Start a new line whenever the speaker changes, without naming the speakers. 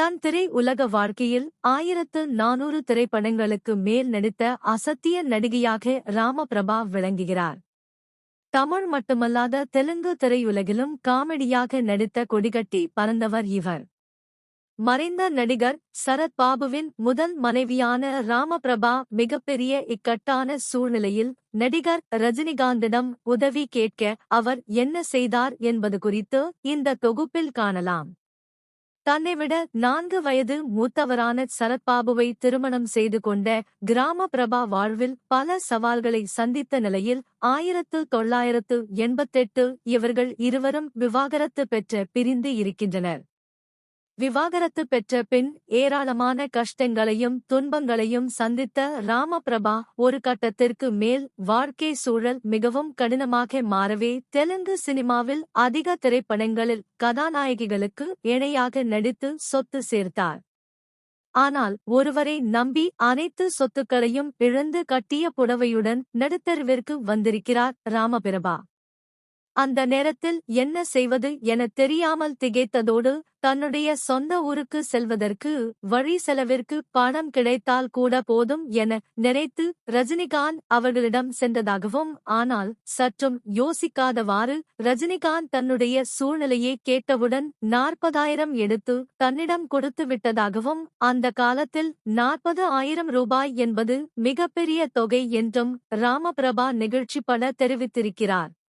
தன் திரை உலக வாழ்க்கையில் ஆயிரத்து நானூறு திரைப்படங்களுக்கு மேல் நடித்த அசத்திய நடிகையாக ராமபிரபா விளங்குகிறார். தமிழ் மட்டுமல்லாத தெலுங்கு திரையுலகிலும் காமெடியாக நடித்த கொடிகட்டி பறந்தவர் இவர். மறைந்த நடிகர் சரத் பாபுவின் முதல் மனைவியான ராமபிரபா மிகப்பெரிய இக்கட்டான சூழ்நிலையில் நடிகர் ரஜினிகாந்திடம் உதவி கேட்க அவர் என்ன செய்தார் என்பது குறித்து இந்த தொகுப்பில் காணலாம். தன்னைவிட நான்கு வயது மூத்தவரான சரத்பாபுவை திருமணம் செய்து கொண்ட கிராம பிரபா வாழ்வில் பல சவால்களை சந்தித்த நிலையில் ஆயிரத்து தொள்ளாயிரத்து எண்பத்தெட்டு இவர்கள் இருவரும் விவாகரத்து பெற்ற பிரிந்து இருக்கின்றனர். விவாகரத்து பெற்ற பின் ஏராளமான கஷ்டங்களையும் துன்பங்களையும் சந்தித்த ராமபிரபா ஒரு கட்டத்திற்கு மேல் வாழ்க்கை சூழல் மிகவும் கடினமாக மாறவே தெலுங்கு சினிமாவில் அதிக திரைப்படங்களில் கதாநாயகிகளுக்கு இணையாக நடித்து சொத்து சேர்த்தார். ஆனால் ஒருவரை நம்பி அனைத்து சொத்துக்களையும் இழந்து கட்டிய புடவையுடன் நடுத்தருவிற்கு வந்திருக்கிறார் ராமபிரபா. அந்த நேரத்தில் என்ன செய்வது என தெரியாமல் திகைத்ததோடு தன்னுடைய சொந்த ஊருக்கு செல்வதற்கு வழி செலவிற்கு பணம் கிடைத்தால் கூட போதும் என நினைத்து ரஜினிகாந்த் அவர்களிடம் சென்றதாகவும் ஆனால் சற்றும் யோசிக்காதவாறு ரஜினிகாந்த் தன்னுடைய சூழ்நிலையை கேட்டவுடன் நாற்பதாயிரம் எடுத்து தன்னிடம் கொடுத்து விட்டதாகவும் அந்த காலத்தில் நாற்பது ஆயிரம் ரூபாய் என்பது மிகப்பெரிய தொகை என்றும் ராமபிரபா நிகழ்ச்சி பட தெரிவித்திருக்கிறார்.